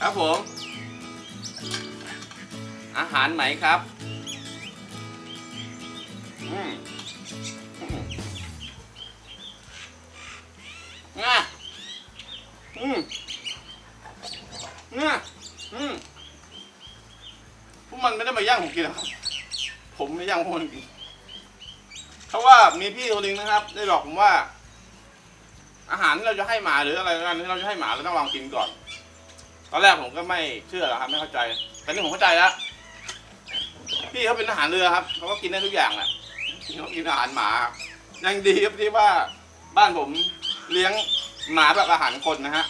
ครับผม อาหารไหมครับ อืมง่ะอืมง่ะอืมพวกมันไม่ได้มาย่างผมกินหรอกครับ ผมไม่ย่างพวกมันกินเพราะว่ามีพี่คนหนึ่งนะครับ ได้บอกผมว่า อาหารที่เราจะให้หมาหรืออะไรกันที่เราจะให้หมาเราต้องลองกินก่อน ตอนแรกผมก็ไม่เชื่อหรอกครับไม่เข้าใจ แต่นี่ผมเข้าใจแล้ว พี่เขาเป็นทหารเรือครับเขาก็กินได้ทุกอย่างแหละเขากินอาหารหมา ยังดีครับที่ว่าบ้านผมเลี้ยงหมาแบบอาหารคนนะฮะ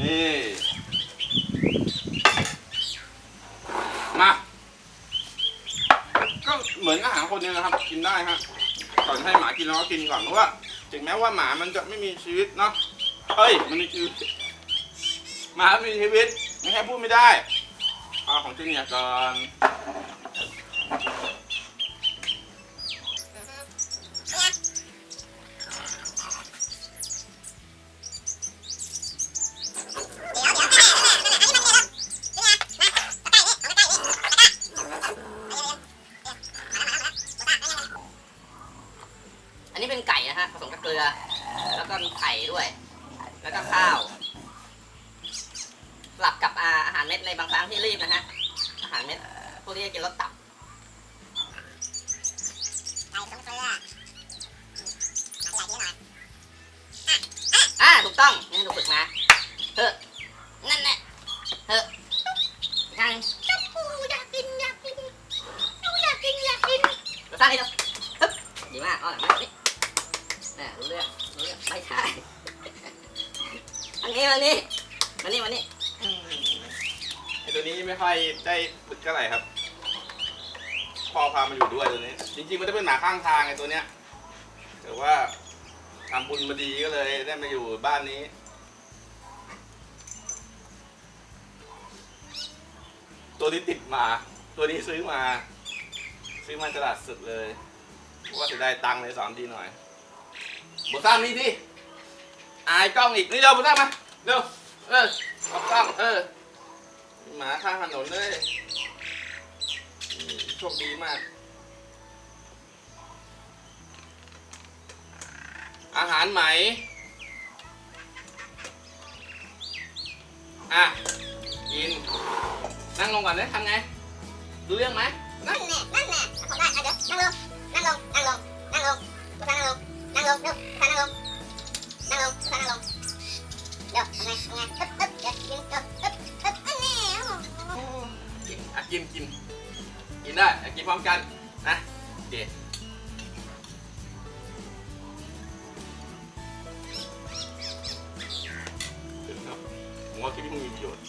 นี่ มา ก็เหมือนอาหารคนเนี่ยนะครับ กินได้ฮะ ก่อนให้หมากินเราก็กินก่อนเพราะว่า ถึงแม้ว่าหมามันจะไม่มีชีวิตเนาะเฮ้ย มันมีชีวิต หมามีชีวิตไม่ใช่พูดไม่ได้เอาของเจเนียร์ก่อนอันนี้เป็นไก่นะฮะผสมกับเกลือ แล้วก็มีไข่ด้วย แล้วก็ข้าว สลับกับอาอาหารเม็ดในบางครั้งที่รีบนะฮะ อาหารเม็ดพวกนี้จะกินรสตับอ่าถูกต้องนี่ถูกฝึกมาเฮ้อนั่นแหละเฮ้อนั่งชมพูอยากกินอยากกินหนูอยากกินอยากกินเราสร้างให้ดูฮึบดีมากอ้อหลังมานี่น่ะรู้เรื่องรู้เรื่องไม่ใช่อันนี้มานี่มานี่มานี่ไอตัว นี้ไม่ค่อยได้ฝึกเท่าไหร่ครับ พอพามาอยู่ด้วยตัวนี้ จริงๆมันจะเป็นหมาข้างทางไอตัวเนี้ย แต่ว่าทำบุญมาดีก็เลยได้มาอยู่บ้านนี้ ตัวนี้ติดมา ตัวนี้ซื้อมา ซื้อมาตลาดสุดเลยเพราะว่าจะได้ตังค์เลยสอนดีหน่อยบุษรานี่ที่อายกล้องอีกนี่เร็วบุษรามาเร็วเออเอากล้องเออ หมาข้างถนนเลยโชคดีมาก อาหารไหม อะ กิน นั่งลงก่อนเลยทำไง ดูเรื่องไหมนั่งนั่นแน่นั่นแน่ทำได้อะเดี๋ยวนั่งลง นั่งลง นั่งลง นั่งลงนั่งลงนั่งลงเร็วนั่งลงนั่งลงนั่งลงเดี๋ยวทำไงทำไงอึ๊บอึ๊บเดี๋ยวกินเดี๋ยวอึ๊บอึ๊บอันนี้โอ้โห กินกินกินได้อะกินพร้อมกันนะโอเคถึงเนอะผมว่าคลิปนี้คงมีประโยชน์